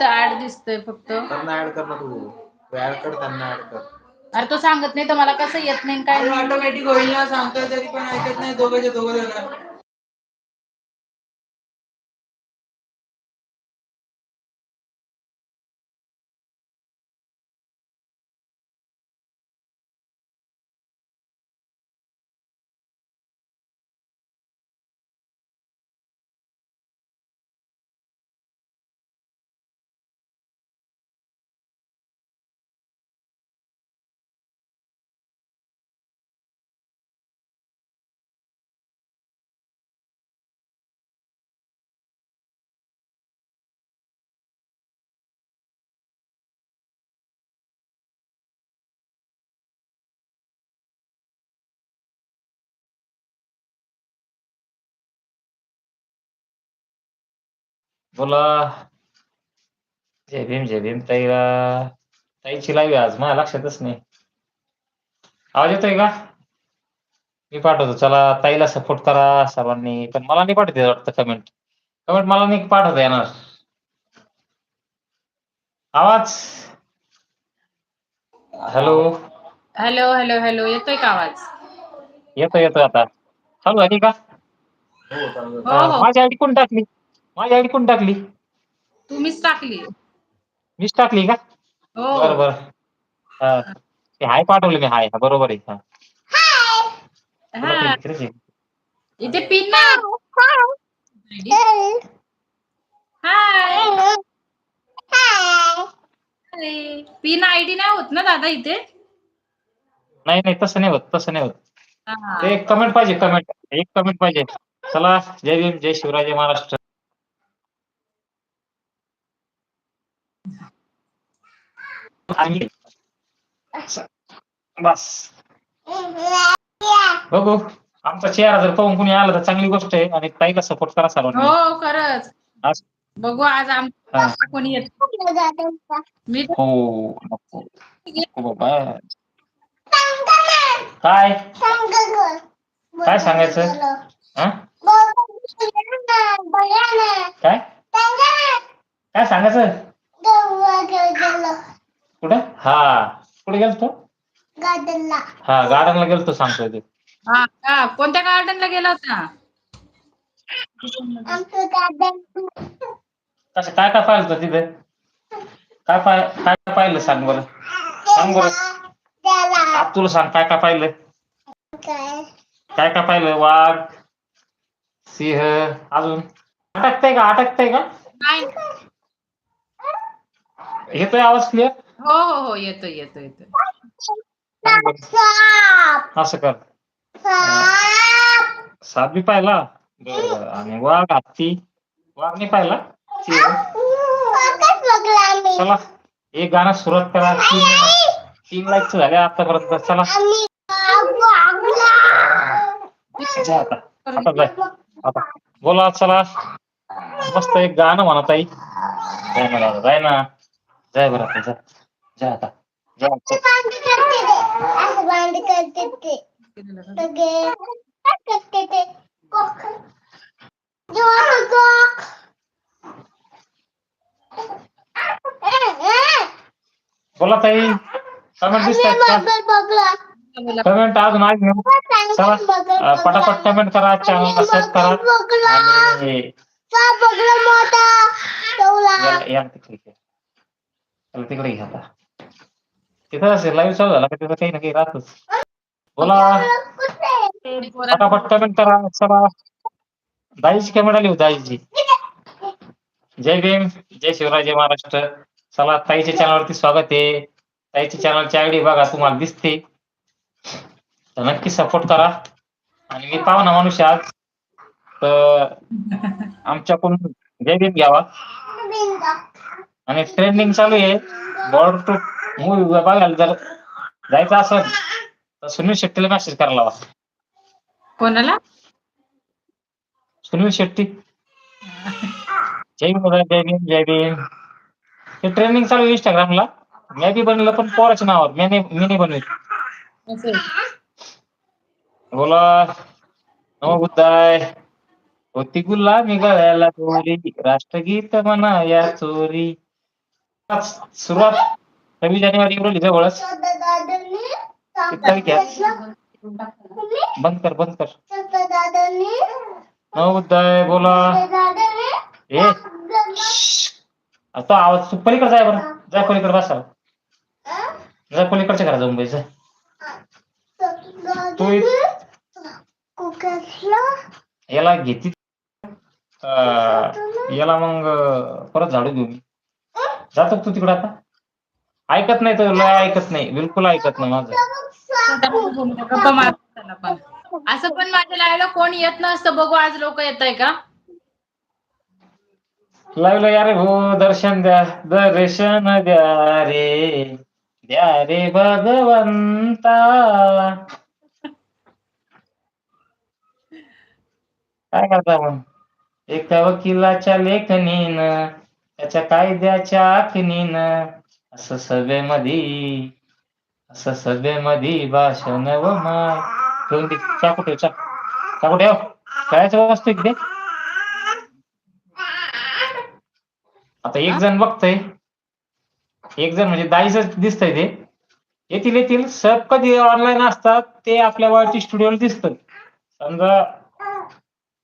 इथं ऍड दिसतंय फक्त. त्यांना ऍड कर ना तू. ऍड कर त्यांना ऍड कर. अरे तो सांगत नाही तर मला कसं येत नाही काय. ऑटोमॅटिक होईल ना सांगतोय तरी पण ऐकत नाही दोघंचे दोघं जण. बोला. जय भीम जय भीम ताईला. ताईची आहे आज माझ्या लक्षातच नाही. आवाज येतोय का? मी पाठवतो. चला ताईला सपोर्ट करा सर्वांनी. पण मला नाही पाठवते वाटतं कमेंट कमेंट मला नाही पाठवता येणार. आवाज? हॅलो हॅलो हॅलो हॅलो येतोय का आवाज? येतो येतो आता. चालू झाली का हो. हो माझी आयडी कोण टाकली? माझी आयडी कोण टाकली? तुम्हीच टाकली. मीच टाकली का? हो. बरं बरं हा. ते हाय पाठवले मी हाय. बरोबर आहे. हा. तुला हा ते इकडेच आहे. इथे पिन नाही हाय. पिन आयडी नाही होत ना दादा इथे? नाही नाही तसं नाही होत तसं नाही होत. हा. ते एक कमेंट पाहिजे कमेंट एक कमेंट पाहिजे. चला जय भीम जय शिवराय जय महाराष्ट्र. आणि बस बघू आमचा चेहरा जर पाहून कुणी आलं तर चांगली गोष्ट आहे आणि ताईला सपोर्ट करा सर्वांनी हो खरंच आज- बघू आज हा. कोणी येत मी हो नको नको बाबा काय काय सांगायचं हा काय काय सांगायचं हा. कुठे गेलतो? हा गार्डनला गेलतो सांगतोय ते. हा का? कोणत्या गार्डनला गेला होता? कसं काय काय पाहिलं होतं तिथे? काय पाय काय काय पाहिलं सांग बरं? सांग बरं. आप तुला सांग काय काय पाहिलं? काय? काय पाहिलं? वाघ सिंह अजून? अटकतंय का? अटकतंय का? नाही. येतोय आवाज क्लिअर हो हो हो येतोय येतोय येतोय. असं कर. साप. बी पाहिला? बरं आणि वाघ हत्ती. वाघ नाही पाहिला? चला एक गाणं सुरुवात करा. तीन तीन लाईकच झाले आतापर्यंत. चला. जा आता. आता जाय. आता. बोला चला. मस्त एक गाणं म्हणा ताई. जाय दादा जाय ना जाय बरं आता जा जा आता जा आता. बोला ताई कमेंट दिसतात का कमेंट अजून आज घेऊ। चला अं, पटापट कमेंट करा चॅनलला सबस्क्राईब करा। आणि या- या तिकडे घ्या. चला तिकडे घ्या आता. तिथं असेल लाईव्ह चालू झाला का तिथं काही ना काही राहतच. बोला. पटापट कमेंट करा चला. दाईची कमेंट आली होती दाईची. जय भीम जय शिवराय जय महाराष्ट्र. चला ताईच्या चॅनलवरती स्वागत आहे. ताईच्या चॅनलची आयडी बघा तुम्हाला दिसते. तर नक्की सपोर्ट करा. आणि मी पाहुणा माणूस आहे आज. तर आमच्याकडून जय भीम घ्यावा. आणि ट्रेंडिंग चालू आहे. बॉर्डर टू मूवी बघायला जर. जायचं असेल तर सुनील शेट्टीला मेसेज करायला लावा. कोणाला? सुनील शेट्टी. जय भीम जय भीम जय भीम. हे ट्रेंडिंग चालू आहे इंस्टाग्रामला मी बी बनलं पण पोराच्या नावावर. मी नाही मी नाही बनवेल. असं बोला. नमो बुद्धाय. होती गुलामी गळ्याला चोरी राष्ट्रगीत म्हणा या चोरी सुरुवात सव्वीस जानेवारी रोजी जवळच किती बंद कर बंद कर. हो, नवोदय बोला. ए. आता आवाज पलीकडे जाय बरं. जा पलीकडे बसा. जा पलीकडच्या घरा जाऊन बाई जा. तू याला घेती. याला मग परत झाडू घेऊ जातो तू तिकडे आता? ऐकत नाही तर लय ऐकत नाही बिलकुल ऐकत नाही माझं. त्याला पण. असं पण माझ्या लाईव्हला कोण येत नसतं बघू आज लोक येत आहे का लावलं यार हो दर्शन द्या दर्शन द्या रे. द्या रे भगवंता. काय करता मग एका वकिलाच्या लेखणीनं त्याच्या कायद्याच्या आखणीनं असं सभेमध्ये असं सभेमध्ये भाषण व माय ठेवून दे चाकू ठेव चाक चाकू ठेव करायचं हो? वस्तू इकडे. आता एक जण बघतय. एक जण म्हणजे दाईच दिसतंय ते. येतील येतील. सब कधी ऑनलाईन असतात ते आपल्या वाळची स्टुडिओला दिसत समजा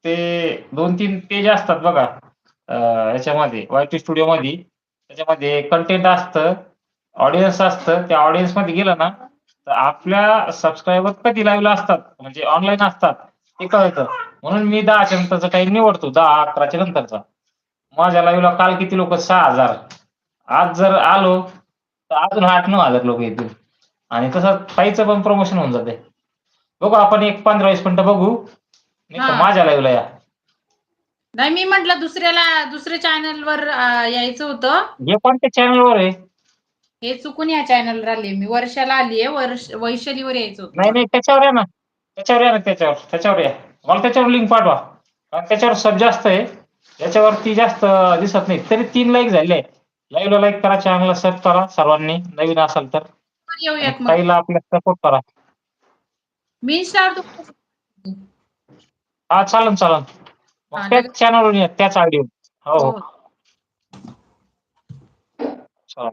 ते दोन तीन पेज असतात बघा. याच्यामध्ये वायटी स्टुडिओ मध्ये त्याच्यामध्ये कंटेंट असतं ऑडियन्स असतं. त्या ऑडियन्समध्ये गेलं ना तर आपल्या सबस्क्रायबर कधी लाईव्हला असतात? म्हणजे ऑनलाईन असतात. ते कळतं. म्हणून मी दहाच्या नंतरचा टाइम निवडतो. दहा अकराच्या नंतरचा. माझ्या लाईव्हला काल किती लोक? सहा हजार. आज जर आलो तर अजून आठ नऊ हजार लोक येतील. आणि तसं ताईचं पण प्रमोशन होऊन जाते. बघू आपण एक पंधरा वीस मिनिटं बघू. नाही. माझ्या लाईव्हला या. नाही मी म्हंटल दुसऱ्याला दुसऱ्या चॅनल वर अं, यायचं होतं. हे कोणत्या चॅनलवर आहे? हे चुकून या चॅनल आली मी. वर्षाला आलीये वर्ष वैशालीवर यायचं होतं. नाही नाही त्याच्यावर या ना. त्याच्यावर या ना त्याच्यावर. त्याच्यावर या. मला त्याच्यावर लिंक पाठवा. कारण त्याच्यावर सब जास्त आहे. याच्यावरती जास्त दिसत नाही. तरी तीन लाईक झाले. लाईव्हला लाईक करा चॅनलला सब करा सर्वांनी. नवीन असाल तर. येऊयात मग. ताईला आपल्या सपोर्ट करा. मी इंस्टावर हा चालन चालन. त्याच चॅनलवर या त्याच आयडी हो हो. हो.